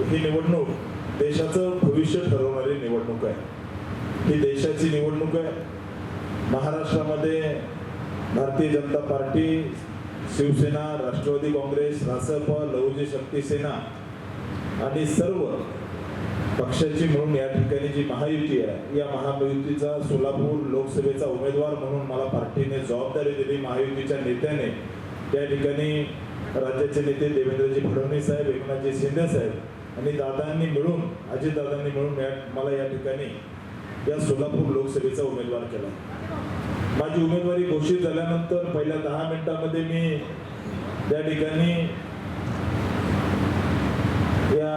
ही निवडणूक देशाचं भविष्य ठरवणारी निवडणूक आहे. ही देशाची निवडणूक आहे. महाराष्ट्रामध्ये भारतीय जनता पार्टी शिवसेना राष्ट्रवादी काँग्रेस रासप लहुजी शक्ती सेना आणि सर्व पक्षाची म्हणून या ठिकाणी जी महायुती आहे या महायुतीचा सोलापूर लोकसभेचा उमेदवार म्हणून मला पार्टीने जबाबदारी दिली. महायुतीच्या नेत्याने त्या ठिकाणी राज्याचे नेते देवेंद्रजी फडणवीस साहेब एकनाथजी शिंदे साहेब आणि दादांनी मिळून अजितदादांनी मिळून या मला या ठिकाणी या सोलापूर लोकसभेचा उमेदवार केला. माझी उमेदवारी घोषित झाल्यानंतर पहिल्या दहा मिनिटांमध्ये मी त्या ठिकाणी या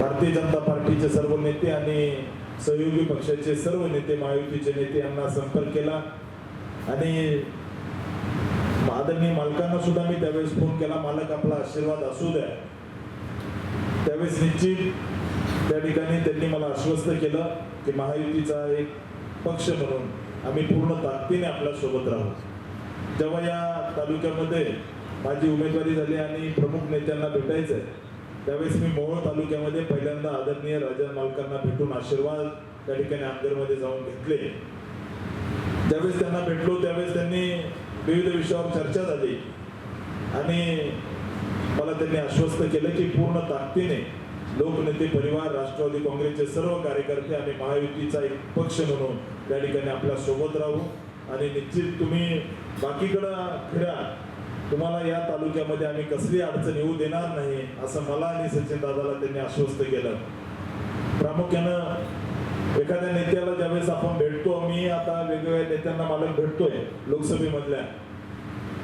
भारतीय जनता पार्टीचे सर्व नेते आणि सहयोगी पक्षाचे सर्व नेते महायुतीचे नेते यांना संपर्क केला. आणि आदरणीय मालकांना सुद्धा मी त्यावेळेस फोन केला मालक आपला आशीर्वाद असू द्या. त्यावेळेस निश्चित त्या ठिकाणी त्यांनी मला आश्वस्त केलं की महायुतीचा एक पक्ष म्हणून आम्ही पूर्ण ताकदीने आपल्यासोबत राहू. जेव्हा या तालुक्यामध्ये माझी उमेदवारी झाली आणि प्रमुख नेत्यांना भेटायचं आहे त्यावेळेस मी मोहोळ तालुक्यामध्ये पहिल्यांदा आदरणीय राजा मालकांना भेटून आशीर्वाद त्या ठिकाणी आमदारमध्ये जाऊन घेतले. ज्यावेळेस त्यांना भेटलो त्यावेळेस त्यांनी विविध विषयावर चर्चा झाली. आणि मला त्यांनी आश्वस्त केलं की पूर्ण ताकदीने लोकनेते परिवार राष्ट्रवादी काँग्रेसचे सर्व कार्यकर्ते आणि महायुतीचा एक पक्ष म्हणून त्या ठिकाणी आपल्यासोबत राहू. आणि निश्चित तुम्ही बाकीकडं फिरा. तुम्हाला या तालुक्यामध्ये आम्ही कसली अडचण येऊ देणार नाही असं मला आणि सचिन दादाला त्यांनी आश्वस्त केलं. प्रामुख्यानं एखाद्या नेत्याला ज्यावेळेस आपण भेटतो मी आता वेगवेगळ्या नेत्यांना मालक भेटतोय लोकसभेमधल्या.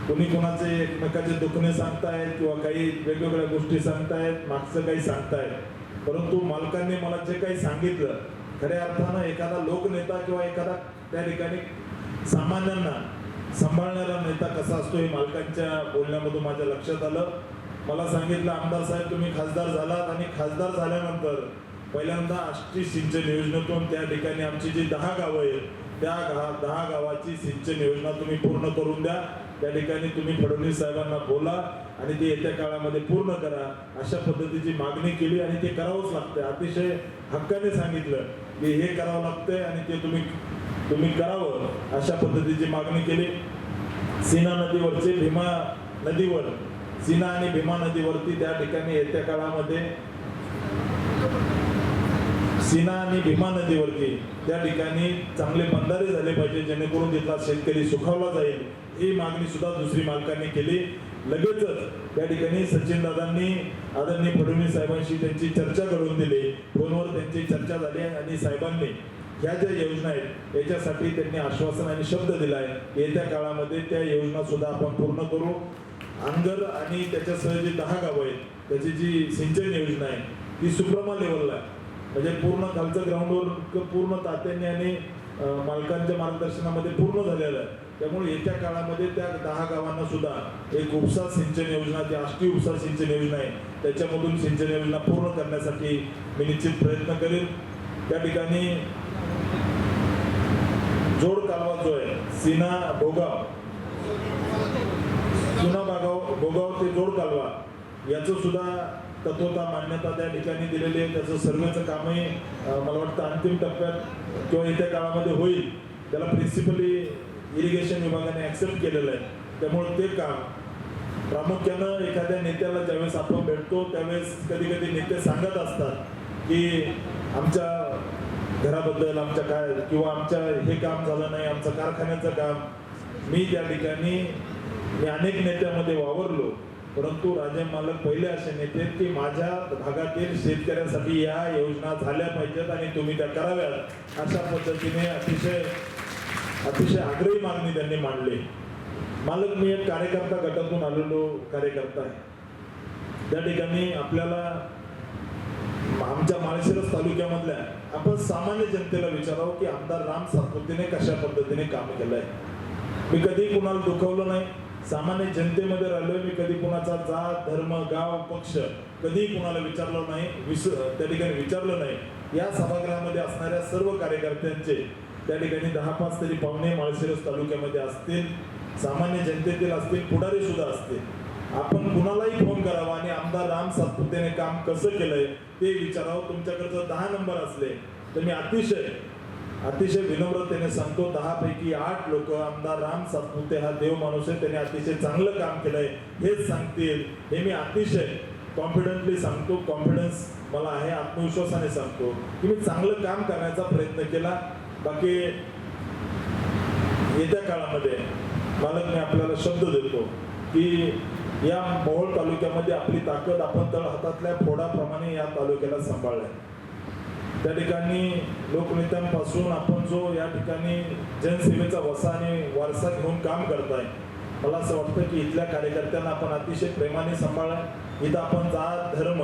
तुम्ही कोणाचे एकमेकाचे दुखणे सांगतायत किंवा काही वेगवेगळ्या गोष्टी सांगतायत मागचं काही सांगतायत परंतु मालकांनी मला जे काही सांगितलं खऱ्या अर्थानं एखादा लोकनेता किंवा एखादा त्या ठिकाणी सामान्यांना सांभाळणारा नेता कसा असतो हे मालकांच्या बोलण्यामधून माझ्या लक्षात आलं. मला सांगितलं आमदार साहेब तुम्ही खासदार झालात आणि खासदार झाल्यानंतर पहिल्यांदा आष्टी सिंचन योजनेतून त्या ठिकाणी आमची जी दहा गावं आहेत त्या गा- दहा गावाची सिंचन योजना तुम्ही पूर्ण करून द्या. त्या ठिकाणी तुम्ही फडणवीस साहेबांना बोला आणि ते येत्या काळामध्ये पूर्ण करा. अशा पद्धतीची मागणी केली आणि ते करावंच लागतं अतिशय हक्काने सांगितलं की हे करावं लागतंय आणि ते तुम्ही तुम्ही करावं अशा पद्धतीची मागणी केली. सीना नदीवरचे भीमा नदीवर सीना आणि भीमा नदीवरती त्या ठिकाणी येत्या काळामध्ये सीना आणि भीमा नदीवरती त्या ठिकाणी चांगले बंधारे झाले पाहिजे जेणेकरून तिथला शेतकरी सुखावला जाईल. ही मागणी सुद्धा दुसरी मालकांनी केली. लगेचच त्या ठिकाणी सचिन दादांनी आदरणीय फडणवीस साहेबांशी त्यांची चर्चा करून दिली. फोनवर त्यांची चर्चा झाली आणि साहेबांनी ह्या ज्या योजना आहेत याच्यासाठी त्यांनी आश्वासन आणि शब्द दिलाय येत्या काळामध्ये त्या योजना सुद्धा आपण पूर्ण करू. अंगर आणि त्याच्यासह जी दहा गावं आहेत त्याची जी सिंचन योजना आहे ती सुप्रमा लेवलला आहे. म्हणजे पूर्ण खालचं ग्राउंडवर पूर्ण तात्यांनी आणि मालकांच्या मार्गदर्शनामध्ये पूर्ण झालेलं आहे. त्यामुळे येत्या काळामध्ये त्या दहा गावांना सुद्धा एक उपसा सिंचन योजना जी आष्टी उपसा सिंचन योजना आहे त्याच्यामधून सिंचन योजना पूर्ण करण्यासाठी मी निश्चित प्रयत्न करेन. त्या ठिकाणी जोड कालवा जो आहे सीना भोगाव जुना बागाव भोगाव ते जोड कालवा याचं सुद्धा तत्वता मान्यता त्या ठिकाणी दिलेली आहे. त्याचं सर्वेचं कामही मला वाटतं अंतिम टप्प्यात किंवा येत्या काळामध्ये होईल. त्याला प्रिन्सिपली इरिगेशन विभागाने ॲक्सेप्ट केलेलं आहे. त्यामुळे ते काम प्रामुख्यानं एखाद्या नेत्याला ज्यावेळेस आपण भेटतो त्यावेळेस कधी कधी नेते सांगत असतात की आमच्या घराबद्दल आमच्या काय किंवा आमच्या हे काम झालं नाही आमचं कारखान्याचं काम. मी त्या ठिकाणी मी अनेक नेत्यामध्ये वावरलो. परंतु राजे मालक पहिले असे नेते की माझ्या भागातील शेतकऱ्यांसाठी या योजना झाल्या पाहिजेत आणि तुम्ही त्या कराव्यात अशा पद्धतीने अतिशय अतिशय आग्रही मागणी त्यांनी मांडली. मालक मी एक कार्यकर्ता गटातून आलेलो कार्यकर्ता आहे. त्या ठिकाणी आपल्याला आमच्या माळशिरस तालुक्यामधल्या आपण सामान्य जनतेला विचारावं की आमदार राम सातपुतीने कशा पद्धतीने काम केलंय? मी कधी कुणाला दुखवलं नाही. सामान्य जनतेमध्ये राहिलोय मी कधी कुणाचा जात धर्म गाव पक्ष कधी कुणाला विचारलं नाही विस त्या ठिकाणी विचारलं नाही. या सभागृहामध्ये असणाऱ्या सर्व कार्यकर्त्यांचे त्या ठिकाणी दहा पाच तरी पाहुणे माळशिरस तालुक्यामध्ये असतील सामान्य जनतेतील असतील पुढारी सुद्धा असतील. आपण कुणालाही फोन करावा आणि आमदार राम सातपुतेने काम कसं केलंय ते विचारावं. तुमच्याकडचं दहा नंबर असले तर मी अतिशय अतिशय विनम्रतेने सांगतो दहा पैकी आठ लोक आमदार राम सातपुते हा देव माणूस आहे त्याने अतिशय चांगलं काम केलंय हेच सांगतील. हे मी अतिशय कॉन्फिडंटली सांगतो कॉन्फिडन्स मला आहे आत्मविश्वासाने सांगतो की मी चांगलं काम करण्याचा प्रयत्न केला. बाकी येत्या काळामध्ये मालक मी आपल्याला शब्द देतो की या मोहोळ तालुक्यामध्ये आपली ताकद आपण तळ हातातल्या फोडाप्रमाणे या तालुक्याला सांभाळलाय त्या ठिकाणी लोकनेत्यांपासून आपण जो या ठिकाणी जनसेवेचा वसा आणि वारसा घेऊन काम करताय मला असं वाटतं की इथल्या कार्यकर्त्यांना आपण अतिशय प्रेमाने सांभाळ. इथं आपण जात धर्म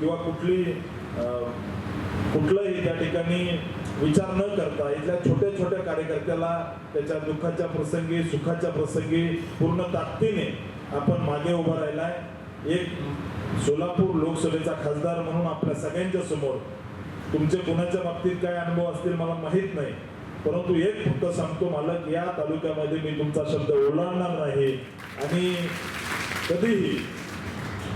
किंवा कुठली कुठलंही त्या ठिकाणी विचार न करता इथल्या छोट्या छोट्या कार्यकर्त्याला त्याच्या दुःखाच्या प्रसंगी सुखाच्या प्रसंगी पूर्ण ताकदीने आपण मागे उभा राहिलाय. एक सोलापूर लोकसभेचा खासदार म्हणून आपल्या सगळ्यांच्या समोर तुमचे कोणाच्या बाबतीत काय अनुभव असतील मला माहीत नाही. परंतु एक फक्त सांगतो मालक या तालुक्यामध्ये मी तुमचा शब्द ओलांडणार नाही. आणि कधीही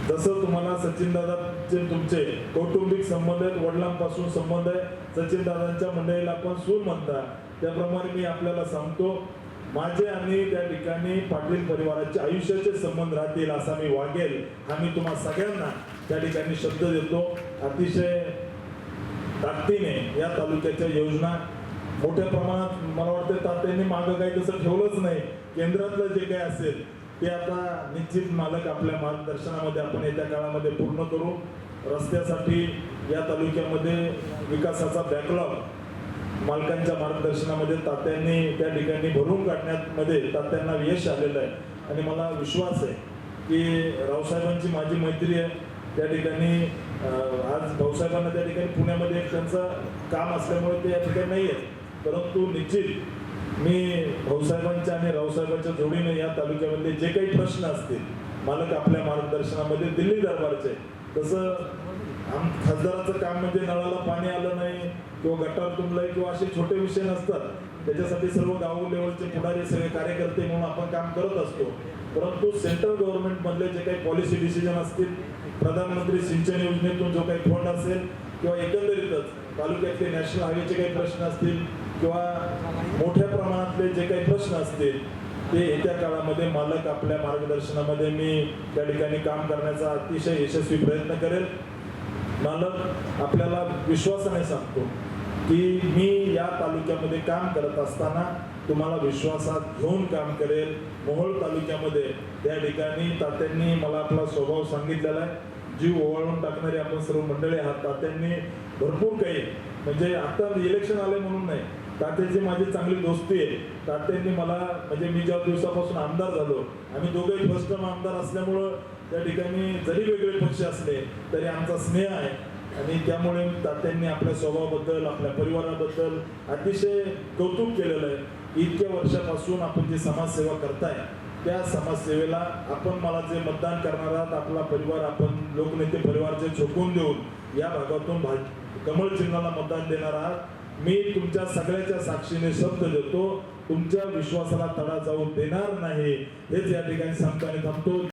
जसं तुम्हाला सचिन दादाचे तुमचे कौटुंबिक संबंध आहेत वडिलांपासून संबंध आहे सचिन दादांच्या मंडळीला आपण सूर म्हणता त्याप्रमाणे मी आपल्याला सांगतो माझे आणि त्या ठिकाणी पाटील परिवाराचे आयुष्याचे संबंध राहतील असा मी वागेल हा मी तुम्हा सगळ्यांना त्या ठिकाणी शब्द देतो. अतिशय ताकदीने या तालुक्याच्या योजना मोठ्या प्रमाणात मला वाटतं तात्यांनी मागं काही तसं ठेवलंच नाही. केंद्रातलं जे काही असेल ते आता निश्चित मालक आपल्या मार्गदर्शनामध्ये आपण येत्या काळामध्ये पूर्ण करू. रस्त्यासाठी या तालुक्यामध्ये विकासाचा बॅकलॉग मालकांच्या मार्गदर्शनामध्ये तात्यांनी त्या ठिकाणी भरून काढण्यामध्ये तात्यांना यश आलेलं आहे. आणि मला विश्वास आहे की रावसाहेबांची माझी मैत्री आहे. त्या ठिकाणी आज भाऊसाहेबांना त्या ठिकाणी पुण्यामध्ये एक त्यांचं काम असल्यामुळे ते या ठिकाणी नाही आहेत. परंतु निश्चित मी भाऊसाहेबांच्या आणि रावसाहेबांच्या जोडीने या तालुक्यामध्ये जे काही प्रश्न असतील मालक आपल्या मार्गदर्शनामध्ये दिल्ली दरबारचे तसं आम खासदाराचं काम म्हणजे नळाला पाणी आलं नाही किंवा गटार तुंबलाय किंवा असे छोटे विषय नसतात. त्याच्यासाठी सर्व गाव लेवलचे पुढारी सगळे कार्यकर्ते म्हणून आपण काम करत असतो. परंतु सेंट्रल गव्हर्नमेंटमधले जे काही पॉलिसी डिसिजन असतील प्रधानमंत्री सिंचन योजनेतून जो काही फंड असेल किंवा एकंदरीतच तालुक्यातले नॅशनल हायवेचे काही प्रश्न असतील किंवा मोठ्या प्रमाणातले जे काही प्रश्न असतील ते येत्या काळामध्ये मालक आपल्या मार्गदर्शनामध्ये मी त्या ठिकाणी काम करण्याचा अतिशय यशस्वी प्रयत्न करेल. मालक आपल्याला विश्वासाने सांगतो की मी या तालुक्यामध्ये काम करत असताना तुम्हाला विश्वासात घेऊन काम करेल. मोहोळ तालुक्यामध्ये त्या ठिकाणी तात्यांनी मला आपला स्वभाव सांगितलेला आहे. जीव ओवाळून टाकणारे आपण सर्व मंडळी आहात. तात्यांनी भरपूर काही म्हणजे आता इलेक्शन आले म्हणून नाही. तात्याची माझी चांगली दोस्ती आहे. तात्यांनी मला म्हणजे मी ज्या दिवसापासून आमदार झालो आम्ही दोघेही फर्स्ट टाइम आमदार असल्यामुळं त्या ठिकाणी जरी वेगळे पक्ष असले तरी आमचा स्नेह आहे. आणि त्यामुळे तात्यांनी आपल्या स्वभावाबद्दल आपल्या परिवाराबद्दल अतिशय कौतुक केलेलं आहे. इतक्या वर्षापासून आपण जी समाजसेवा करताय त्या समाजसेवेला आपण मला जे मतदान करणार आहात आपला परिवार आपण लोकनेते परिवारचे झोकून देऊन या भागातून भा कमळ चिन्हाला मतदान देणार आहात. मी तुमच्या सगळ्याच्या साक्षीने शब्द देतो तुमच्या विश्वासाला तडा जाऊ देणार नाही. हेच या ठिकाणी सांगताना थांबतो.